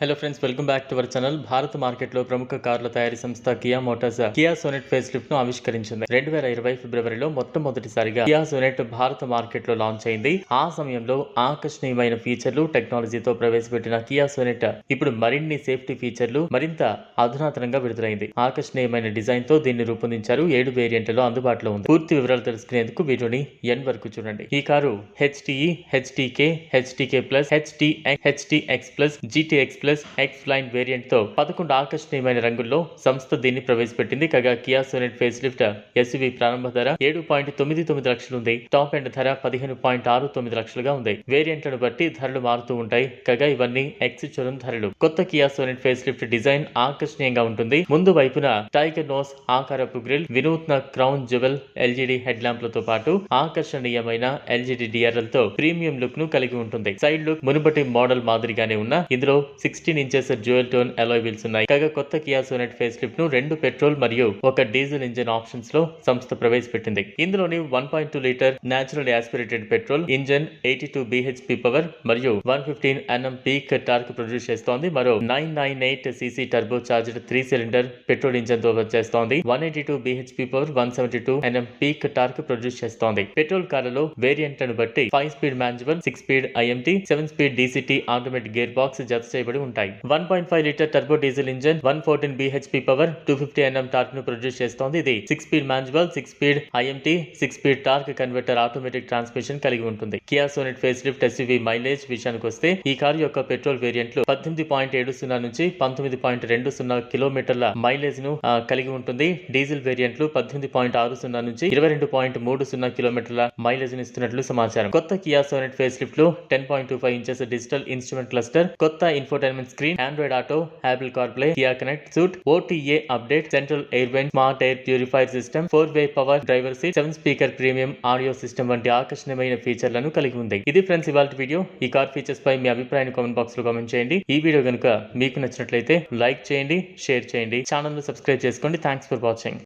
Hello friends welcome back to our channel భారత మార్కెట్లో ప్రముఖ కార్ల తయారీ సంస్థ Kia Motors Kia Sonet face లిఫ్ట్ను ఆవిష్కరించింది. రెండు వేల ఇరవై ఫిబ్రవరిలో మొట్టమొదటిసారిగా కియా సోనెట్ భారత మార్కెట్లో లాంచ్ అయింది. ఆ సమయంలో ఆకర్షణీయమైన ఫీచర్లు టెక్నాలజీతో ప్రవేశపెట్టిన కియా సోనెట్ ఇప్పుడు మరిన్ని సేఫ్టీ ఫీచర్లు మరింత అధునాతనంగా విడుదలైంది. ఆకర్షణీయమైన డిజైన్తో దీన్ని రూపొందించారు. ఏడు వేరియంట్లలో అందుబాటులో ఉంది. పూర్తి వివరాలు తెలుసుకునేందుకు వీడియోని ఎన్ వరకు చూడండి. ఈ car HTE HTK HTK plus HT HTX plus GTX plus X line వేరియంట్తో పదకొండు ఆకర్షణీయమైన రంగుల్లో సంస్థ దీన్ని ప్రవేశపెట్టింది. కాగా Kia Sonet face lift SUV ప్రారంభ ధర ఏడు పాయింట్ తొమ్మిది తొమ్మిది లక్షలు ఉంది. టాప్ ఎండ్ ధర పదిహేను పాయింట్ ఆరు తొమ్మిది లక్షలుగా ఉంది. వేరియంట్లను బట్టి ధరలు మారుతూ ఉంటాయి. కాగా ఇవన్నీ ఎక్స్ చొరం ధరలు. కొత్త Kia Sonet face lift design ఆకర్షణీయంగా ఉంటుంది. ముందు వైపున టైగర్ నోస్ ఆకారపు గ్రిల్ వినూత్న క్రౌన్ జువెల్ ఎల్జీడీ హెడ్ ల్యాంప్లతో పాటు ఆకర్షణీయమైన ఎల్జీడీ డిఆర్ఎల్తో ప్రీమియం లుక్ను కలిగి ఉంటుంది. సైడ్ లుక్ మునుపటి మోడల్ మాదిరిగానే ఉన్న ఇందులో sixteen inches dual tone alloy wheels ఉన్నాయి. కాగా కొత్త కియా సోనెట్ ఫేస్ లిఫ్ట్ను రెండు పెట్రోల్ మరియు ఒక డీజిల్ ఇంజిన్ ఆప్షన్స్లో సంస్థ ప్రవేశపెట్టింది. ఇందులోని one point two litre natural aspirated petrol engine eighty two BHP power మరియు one fifteen NM peak torque produce చేస్తోంది. మరో nine nine eight CC turbo charged three cylinder petrol ఇంజన్తో వచ్చేస్తోంది one eighty two BHP power one seventy two NM peak torque produce చేస్తోంది. Petrol కార్లలో వేరియంట్లను బట్టి five speed manual six speed IMT seven speed DCT automatic gear box జత చేయబడి ఉంటాయి. One point five litre turbo diesel engine one fourteen BHP power two fifty NM టార్క్ను produce చేస్తోంది. ఇది six speed manual six speed IMT six speed torque converter automatic transmission కలిగి ఉంటుంది. Kia Sonet face lift SUV mileage విషయానికి వస్తే ఈ car యొక్క petrol వేరియంట్లు పద్దెనిమిది point ఏడు సున్నా నుంచి పంతొమ్మిది పాయింట్ రెండు సున్నా కిలోమీటర్ల మైలేజ్ను కలిగి ఉంటుంది. డీజిల్ వేరియంట్లు పద్దెనిమిది పాయింట్ ఆరు సున్నా నుంచి ఇరవై రెండు పాయింట్ మూడు సున్నా కిలోమీటర్ల మైలేజ్ ఇస్తున్నట్లు సమాచారం. కొత్త కియా సోనెట్ ఫేస్ లిఫ్ట్లో ten point two five inches digital instrument cluster కొత్త infotainment screen Android Auto Apple CarPlay Kia Connect suite OTA update central air vent smart air purifier system four way power driver seat seven speaker premium audio system వంటి ఆకర్షణీయమైన ఫీచర్లను కలిగి ఉంది. ఇది friends ఇవాళ video ఈ car features పై మీ అభిప్రాయాన్ని comment బాక్స్లో comment చేయండి. ఈ వీడియో కనుక మీకు నచ్చినట్లయితే లైక్ చేయండి షేర్ చేయండి. ఛానల్ను సబ్స్క్రైబ్ చేసుకోండి. Thanks for watching